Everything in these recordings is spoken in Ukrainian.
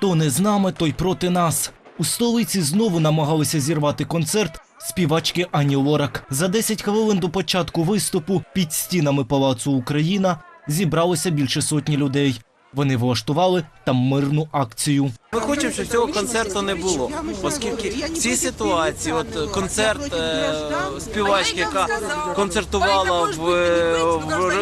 Хто не з нами, той проти нас. У столиці знову намагалися зірвати концерт співачки Ані Лорак. За 10 хвилин до початку виступу під стінами Палацу Україна зібралося більше сотні людей. Вони влаштували там мирну акцію. Ми хочемо, щоб цього концерту не було, оскільки в цій ситуації, от концерт е, співачки, яка концертувала в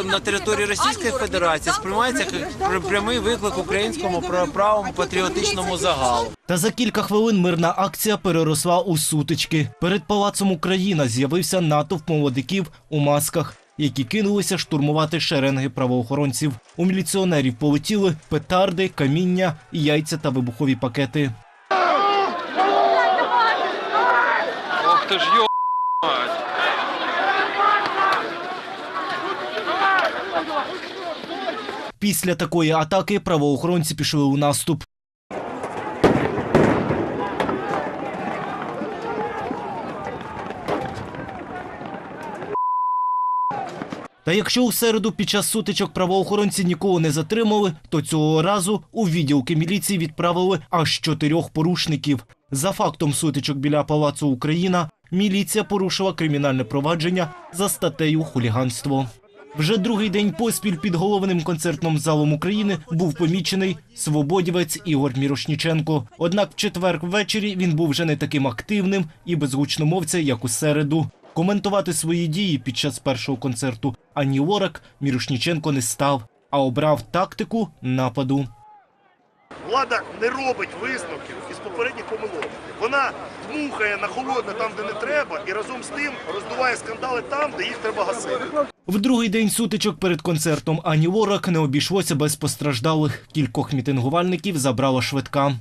на території Російської Федерації, сприймається як прямий виклик українському пра- правому патріотичному загалу. Та за кілька хвилин мирна акція переросла у сутички. Перед палацом Україна з'явився натовп молодиків у масках, які кинулися штурмувати шеренги правоохоронців. У міліціонерів полетіли петарди, каміння, яйця та вибухові пакети. Ох ты ж ё... Після такої атаки правоохоронці пішли у наступ. Та якщо у середу під час сутичок правоохоронці нікого не затримали, то цього разу у відділки міліції відправили аж чотирьох порушників. За фактом сутичок біля палацу Україна міліція порушила кримінальне провадження за статтею хуліганство. Вже другий день поспіль під головним концертним залом України був помічений свободівець Ігор Мірошніченко. Однак в четвер ввечері він був вже не таким активним і без гучномовця, як у середу. Коментувати свої дії під час першого концерту Ані Лорак Мірошніченко не став, а обрав тактику нападу. Влада не робить висновків із попередніх помилок. Вона дмухає на холодне там, де не треба, і разом з тим роздуває скандали там, де їх треба гасити. В другий день сутичок перед концертом Ані Лорак не обійшлося без постраждалих. Кількох мітингувальників забрала швидка.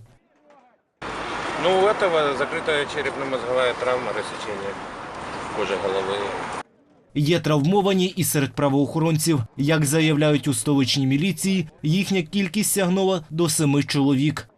Ну, у этого закрытая черепно-мозговая травма, рассечение кожи головы. Є травмовані і серед правоохоронців. Як заявляють у столичній міліції, їхня кількість сягнула до семи чоловік.